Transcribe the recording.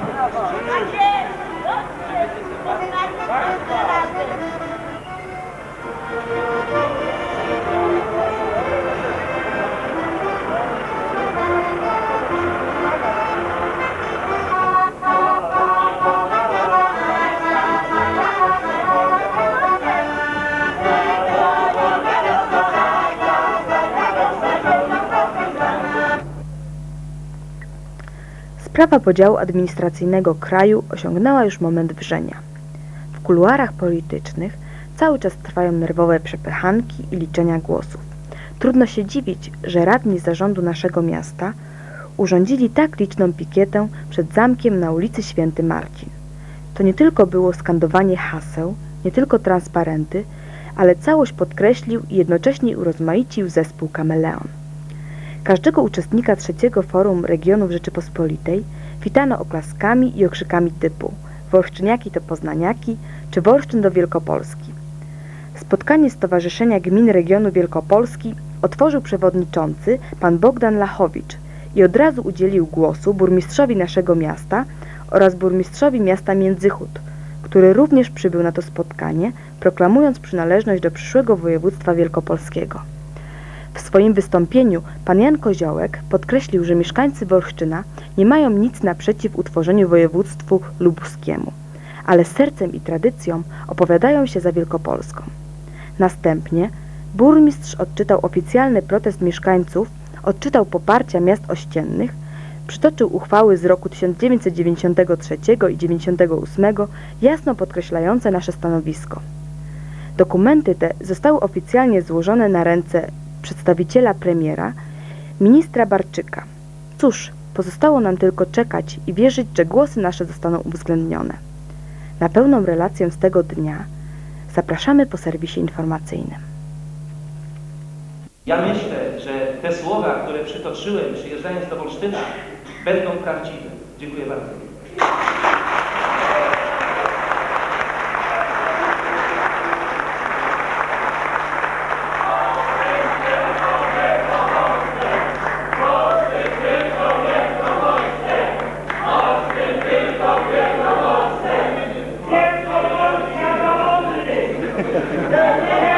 Bravo. Bravo. Sprawa podziału administracyjnego kraju osiągnęła już moment wrzenia. W kuluarach politycznych cały czas trwają nerwowe przepychanki i liczenia głosów. Trudno się dziwić, że radni zarządu naszego miasta urządzili tak liczną pikietę przed zamkiem na ulicy Święty Marcin. To nie tylko było skandowanie haseł, nie tylko transparenty, ale całość podkreślił i jednocześnie urozmaicił zespół Kameleon. Każdego uczestnika trzeciego forum regionów Rzeczypospolitej witano oklaskami i okrzykami typu Wolszczyniaki to Poznaniaki czy Wolszczyn do Wielkopolski. Spotkanie Stowarzyszenia Gmin Regionu Wielkopolski otworzył przewodniczący pan Bogdan Lachowicz i od razu udzielił głosu burmistrzowi naszego miasta oraz burmistrzowi miasta Międzychód, który również przybył na to spotkanie, proklamując przynależność do przyszłego województwa wielkopolskiego. W swoim wystąpieniu pan Jan Koziołek podkreślił, że mieszkańcy Wolszczyna nie mają nic naprzeciw utworzeniu województwu lubuskiemu, ale sercem i tradycją opowiadają się za Wielkopolską. Następnie burmistrz odczytał oficjalny protest mieszkańców, odczytał poparcia miast ościennych, przytoczył uchwały z roku 1993 i 1998, jasno podkreślające nasze stanowisko. Dokumenty te zostały oficjalnie złożone na ręce przedstawiciela premiera, ministra Barczyka. Cóż, pozostało nam tylko czekać i wierzyć, że głosy nasze zostaną uwzględnione. Na pełną relację z tego dnia zapraszamy po serwisie informacyjnym. Ja myślę, że te słowa, które przytoczyłem przyjeżdżając do Olsztyna, będą prawdziwe. Dziękuję bardzo. Yeah.